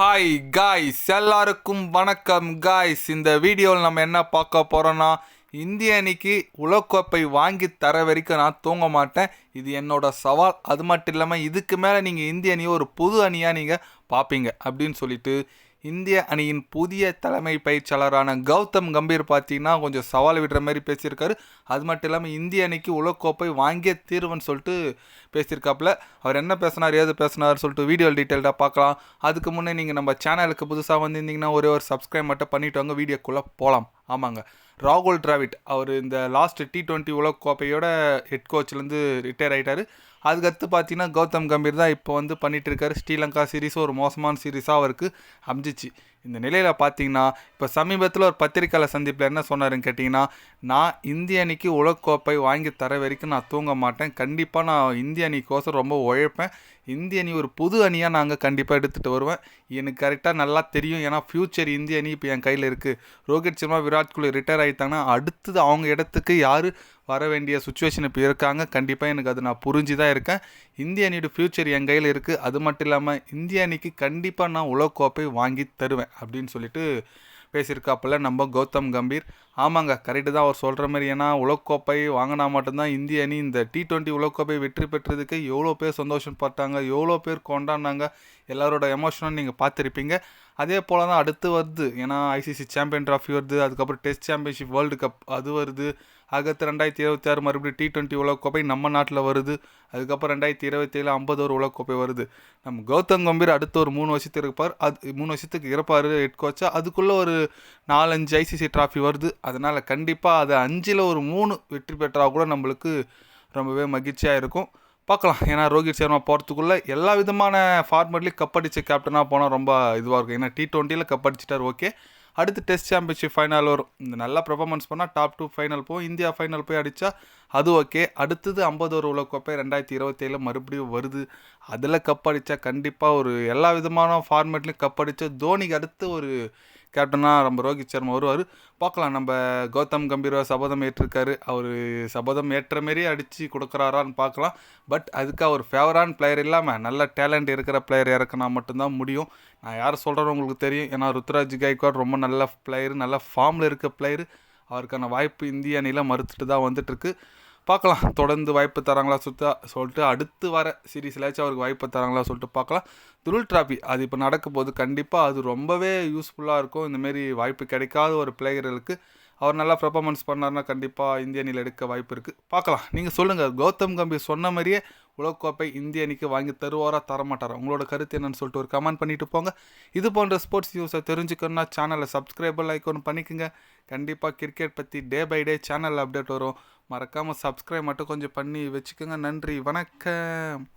Hi guys எல்லாருக்கும் வணக்கம் guys இந்த வீடியோவில் நம்ம என்ன பார்க்க போகிறோன்னா இந்திய அணிக்கு உலகக்கோப்பை வாங்கி தர வரைக்கும் நான் தூங்க மாட்டேன். இது என்னோட சவால். அது மட்டும் இல்லாமல் இதுக்கு மேலே நீங்கள் இந்திய அணியை ஒரு புது அணியாக நீங்கள் பார்ப்பீங்க அப்படின்னு சொல்லிட்டு இந்திய அணியின் புதிய தலைமை பயிற்சியாளரான கௌதம் கம்பீர் பார்த்தீங்கன்னா கொஞ்சம் சவால் விடுற மாதிரி பேசியிருக்காரு. அது மட்டும் இல்லாமல் இந்திய அணிக்கு உலகக்கோப்பை வாங்கிய தீர்வுன்னு சொல்லிட்டு பேசியிருக்காப்புல. அவர் என்ன பேசினார் ஏது பேசினார் சொல்லிட்டு வீடியோ டீட்டெயில்டாக பார்க்கலாம். அதுக்கு முன்னே நீங்கள் நம்ம சேனலுக்கு புதுசாக வந்திருந்தீங்கன்னா ஒரே ஒரு சப்ஸ்கிரைப் மட்டும் பண்ணிவிட்டு வாங்க. வீடியோக்குள்ளே போகலாம் ஆமாங்க. ராகுல் டிராவிட் அவர் இந்த லாஸ்ட் டி டுவெண்ட்டி உலகக்கோப்பையோட ஹெட் கோச்லேருந்து ரிட்டையர் ஆகிட்டார் அதுக்கடுத்து பார்த்தீங்கன்னா கௌதம் கம்பீர் தான் இப்போ வந்து பண்ணிகிட்டு இருக்காரு. ஸ்ரீலங்கா சீரிஸ் ஒரு மோசமான சீரிஸாக அவருக்கு அமைஞ்சிச்சு. இந்த நிலையில் பார்த்தீங்கன்னா இப்போ சமீபத்தில் ஒரு பத்திரிக்கையாளர் சந்திப்பில் என்ன சொன்னாருன்னு கேட்டிங்கன்னா நான் இந்திய அணிக்கு உலகக்கோப்பை வாங்கி தர வரைக்கும் நான் தூங்க மாட்டேன். கண்டிப்பாக நான் இந்திய அணிக்கோசம் ரொம்ப உழைப்பேன். இந்திய அணி ஒரு புது அணியாக நாங்கள் கண்டிப்பாக எடுத்துகிட்டு வருவேன். எனக்கு கரெக்டாக நல்லா தெரியும். ஏன்னா ஃப்யூச்சர் இந்திய அணி இப்போ என் கையில் இருக்குது ரோஹித் சர்மா விராட் கோலி ரிட்டையர் ஆகிட்டாங்கன்னா அடுத்தது அவங்க இடத்துக்கு யார் வர வேண்டிய சுச்சுவேஷன் இப்போ இருக்காங்க. கண்டிப்பாக எனக்கு அது நான் புரிஞ்சு தான் இருக்கேன். இந்திய அணியோட ஃப்யூச்சர் என் கையில் இருக்குது அது மட்டும் இல்லாமல் இந்திய அணிக்கு கண்டிப்பாக நான் உலகக்கோப்பை வாங்கி தருவேன் அப்படின்னு சொல்லிட்டு பேசியிருக்காப்புல நம்ம கௌதம் கம்பீர். ஆமாங்க கரெக்டு தான் அவர் சொல்கிற மாதிரி. ஏன்னா உலகக்கோப்பை வாங்கினா மட்டும்தான் இந்திய அணி இந்த டி ட்வெண்ட்டி உலகக்கோப்பை வெற்றி பெற்றதுக்கு எவ்வளோ பேர் சந்தோஷப்பட்டாங்க எவ்வளோ பேர் கொண்டாடினாங்க. எல்லாரோட எமோஷனும் நீங்கள் பார்த்துருப்பீங்க. அதே போல் தான் அடுத்து வருது. ஏன்னா ஐசிசி சாம்பியன் ட்ராஃபி வருது. அதுக்கப்புறம் டெஸ்ட் சாம்பியன்ஷிப் வேர்ல்டு கப் அது வருது. அடுத்து ரெண்டாயிரத்தி இருபத்தி ஆறு மறுபடியும் டி டுவெண்ட்டி உலகக்கோப்பை நம்ம நாட்டில் வருது. அதுக்கப்புறம் ரெண்டாயிரத்தி இருபத்தி ஏழு ஐம்பது ஒரு உலகக்கோப்பை வருது. நம்ம கௌதம் கம்பீர் அடுத்த ஒரு மூணு வருஷத்துக்கு இருப்பார். அது மூணு வருஷத்துக்கு இருப்பார் ஹெட் கோச்சாக அதுக்குள்ளே ஒரு நாலஞ்சு ஐசிசி ட்ராஃபி வருது. அதனால் கண்டிப்பாக அது அஞ்சில் ஒரு மூணு வெற்றி பெற்றால் கூட நம்மளுக்கு ரொம்பவே மகிழ்ச்சியாக இருக்கும். பார்க்கலாம். ஏன்னா ரோஹித் சர்மா போகிறதுக்குள்ளே எல்லா விதமான ஃபார்மேட்லேயும் கப் அடித்த கேப்டனாக போனால் ரொம்ப இதுவாக இருக்கும். ஏன்னா டி டுவெண்ட்டியில் கப் அடிச்சிட்டார். ஓகே அடுத்து டெஸ்ட் சாம்பியன்ஷிப் ஃபைனல் வரும். இந்த நல்லா பெர்ஃபார்மன்ஸ் பண்ணால் டாப் டூ ஃபைனல் போகும். இந்தியா ஃபைனல் போய் அடித்தா அது ஓகே அடுத்தது ஐம்பது ஒரு உலகக்கோப்பை ரெண்டாயிரத்தி இருபத்தேழில் மறுபடியும் வருது. அதில் கப் அடித்தா கண்டிப்பாக ஒரு எல்லா விதமான ஃபார்மேட்லேயும் கப் அடித்தா தோனிக்கு அடுத்து ஒரு கேப்டனாக நம்ம ரோஹித் சர்மா வருவார். பார்க்கலாம் நம்ம கௌதம் கம்பீர் சபதம் ஏற்றிருக்காரு. அவர் சபதம் ஏற்ற மாரி அடித்து கொடுக்குறாரான்னு பார்க்கலாம். பட் அதுக்கு அவர் ஃபேவரான பிளேயர் இல்லாமல் நல்ல டேலண்ட் இருக்கிற பிளேயர் இறக்குனா மட்டும்தான் முடியும். நான் யார் சொல்கிறேன்னு உங்களுக்கு தெரியும். ஏன்னா ருத்ராஜ் கைக்வாட் ரொம்ப நல்ல பிளேயர் நல்ல ஃபார்மில் இருக்க பிளேயர். அவருக்கான வாய்ப்பு இந்திய அணியில் மறுத்துட்டு தான் வந்துட்டுருக்கு பார்க்கலாம். தொடர்ந்து வாய்ப்பு தராங்களா சுத்தா? சொல்லிட்டு அடுத்து வர சீரீஸ்லாச்சும் அவருக்கு வாய்ப்பு தராங்களா சொல்லிட்டு பார்க்கலாம். துருள் டிராபி அது இப்போ நடக்க போது கண்டிப்பாக அது ரொம்பவே யூஸ்ஃபுல்லாக இருக்கும். இந்தமாரி வாய்ப்பு கிடைக்காத ஒரு பிளேயர்களுக்கு அவர் நல்லா பெர்ஃபார்மன்ஸ் பண்ணார்னா கண்டிப்பாக இந்திய அணியில் எடுக்க வாய்ப்பு இருக்குது பார்க்கலாம். நீங்கள் சொல்லுங்கள் கௌதம் கம்பீர் சொன்ன மாதிரியே உலகக்கோப்பை இந்திய அணிக்கு வாங்கி தருவாரா தரமாட்டாரா? உங்களோட கருத்து என்னன்னு சொல்லிட்டு ஒரு கமெண்ட் பண்ணிட்டு போங்க. இது போன்ற ஸ்போர்ட்ஸ் நியூஸை தெரிஞ்சுக்கணும்னா சேனலை சப்ஸ்கிரைபர் லைக் ஒன்று பண்ணிக்கோங்க. கண்டிப்பாக கிரிக்கெட் பற்றி டே பை டே சேனலில் அப்டேட் வரும். மறக்காமல் சப்ஸ்கிரைப் மட்டும் கொஞ்சம் பண்ணி வச்சுக்கோங்க. நன்றி வணக்கம்.